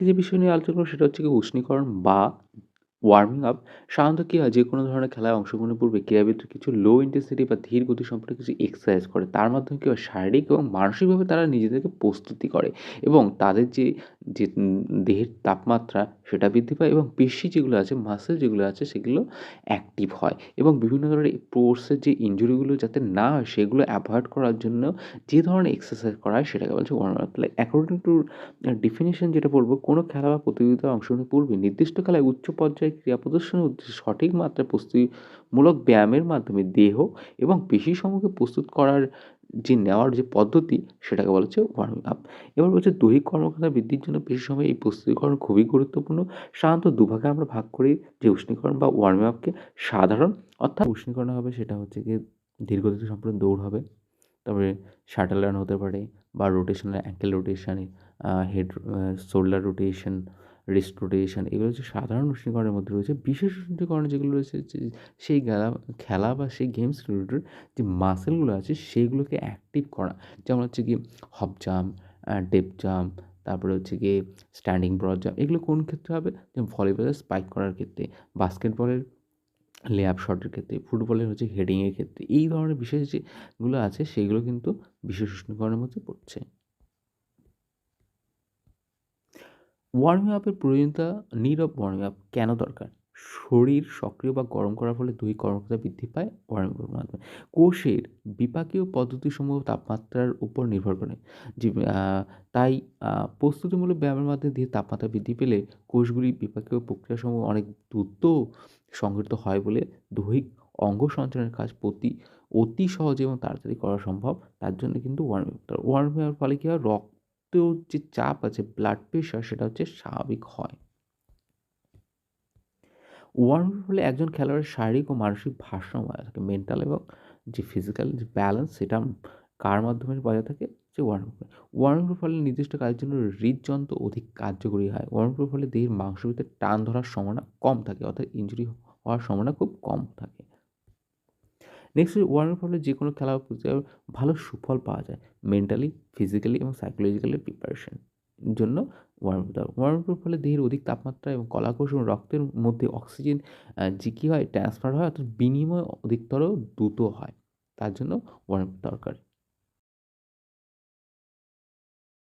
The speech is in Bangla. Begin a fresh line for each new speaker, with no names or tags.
যে বিষয় নিয়ে আলোচনা করব সেটা হচ্ছে কি উষ্ণীকরণ বা ওয়ার্মিং আপ সাধারণত কী হয়? যে কোনো ধরনের খেলায় অংশগ্রহণের পূর্বে ক্রীড়াবিদ কিছু লো ইন্টেন্সিটি বা ধীর গতি সম্পর্কে কিছু এক্সারসাইজ করে। তার মাধ্যমে কী হয়? শারীরিক এবং মানসিকভাবে তারা নিজেদেরকে প্রস্তুতি করে এবং তাদের যে যে দেহের তাপমাত্রা সেটা বৃদ্ধি পায় এবং পেশি যেগুলো আছে মাসেল যেগুলো আছে সেগুলো অ্যাক্টিভ হয় এবং বিভিন্ন ধরনের স্পোর্টসের যে ইঞ্জুরিগুলো যাতে না হয় সেগুলো অ্যাভয়েড করার জন্য যে ধরনের এক্সারসাইজ করা হয় সেটাকে বলছে ওয়ার্ম আপ তাহলে অ্যাকর্ডিং টু ডেফিনেশন যেটা বলব, কোনো খেলা বা প্রতিযোগিতায় অংশগ্রহণের পূর্বে নির্দিষ্ট খেলায় উচ্চ পর্যায়ে ক্রিয়া প্রদর্শনের উদ্দেশ্যে সঠিক মাত্রায় প্রস্তুতিমূলক ব্যায়ামের মাধ্যমে দেহ এবং পেশিসমূহকে প্রস্তুত করার যে নেওয়ার যে পদ্ধতি, সেটাকে বলা হচ্ছে ওয়ার্মিং আপ এবার বলছে দৈহিক কর্মক্ষমতা বৃদ্ধির জন্য বেশি সময় এই প্রস্তুতিকরণ খুবই গুরুত্বপূর্ণ। সাধারণত দুভাগে আমরা ভাগ করি যে উষ্ণীকরণ বা ওয়ার্মিং আপকে সাধারণ, অর্থাৎ উষ্ণীকরণ হবে সেটা হচ্ছে গিয়ে দীর্ঘদিন সম্পূর্ণ দৌড় হবে, তারপরে শাটল রান হতে পারে বা rotational ankle রোটেশানে head shoulder rotation wrist rotation এগুলো হচ্ছে সাধারণ উষ্ণীকরণের মধ্যে রয়েছে। বিশেষ উষ্ণীকরণ যেগুলো রয়েছে সেই খেলা খেলা বা সেই গেমস রিলেটেড যে মাসেলগুলো আছে সেইগুলোকে অ্যাক্টিভ করা। যেমন হচ্ছে কি হপ জাম্প ডেপ জাম্প তারপরে হচ্ছে গিয়ে স্ট্যান্ডিং ব্রড জাম্প এগুলো কোন ক্ষেত্রে হবে? যেমন ভলিবলের স্পাইক করার ক্ষেত্রে বাস্কেটবলের লে আপ শটের ক্ষেত্রে ফুটবলের হচ্ছে হেডিংয়ের ক্ষেত্রে, এই ধরনের বিশেষ যেগুলো আছে সেইগুলো কিন্তু বিশেষ উষ্ণীকরণের মধ্যে পড়ছে। ওয়ার্মিং আপের প্রয়োজনীয়তা নীরব ওয়ার্মিং আপ কেন দরকার? শরীর সক্রিয় বা গরম করার ফলে দুই কর্মক্ষমতা বৃদ্ধি পায় ওয়ার্মিং আপের মাধ্যমে। কোষের বিপাকীয় পদ্ধতিসমূহ তাপমাত্রার উপর নির্ভর করে। যে তাই প্রস্তুতিমূলক ব্যায়ামের মাধ্যমে দিয়ে তাপমাত্রা বৃদ্ধি পেলে কোষগুলি বিপাকীয় প্রক্রিয়াসমূহ অনেক দ্রুত সংঘটিত হয় বলে দৈহিক অঙ্গ সঞ্চালনের কাজ প্রতি, অতি সহজে এবং তাড়াতাড়ি করা সম্ভব। তার জন্য কিন্তু ওয়ার্মিং আপ ওয়ার্মিং আপের ফলে কী হয়? রক্ত যে চাপ আছে ব্লাড প্রেশার সেটা হচ্ছে স্বাভাবিক হয়। ওয়ার্ম ফলে একজন খেলোয়াড়ের শারীরিক ও মানসিক ভারসাম্য বজায় থাকে মেন্টাল এবং যে ফিজিক্যাল যে ব্যালেন্স সেটা কার মাধ্যমে বজায় থাকে? যে ওয়ার্ম ওয়ার্মের ফলে নির্দিষ্ট কাজের জন্য হৃদযন্ত্র অধিক কার্যকরী হয়। ওয়ার্মের ফলে দেহের মাংসপিতে টান ধরার সম্ভাবনা কম থাকে, অর্থাৎ ইঞ্জুরি হওয়ার সম্ভাবনা খুব কম থাকে। নেক্সট ওয়ার্মের ফলে যে কোনো খেলা ভালো সুফল পাওয়া যায় মেন্টালি ফিজিক্যালি এবং সাইকোলজিক্যালি প্রিপারেশন জন্য ওয়ার্ম আপ ওয়ার্ম আপের ফলে দেহের অধিক তাপমাত্রা এবং কলাকোষ এবং রক্তের মধ্যে অক্সিজেন যে কী হয় ট্রান্সফার হয়, অর্থাৎ বিনিময় অধিকতর দ্রুত হয়। তার জন্য ওয়ার্ম আপ দরকার।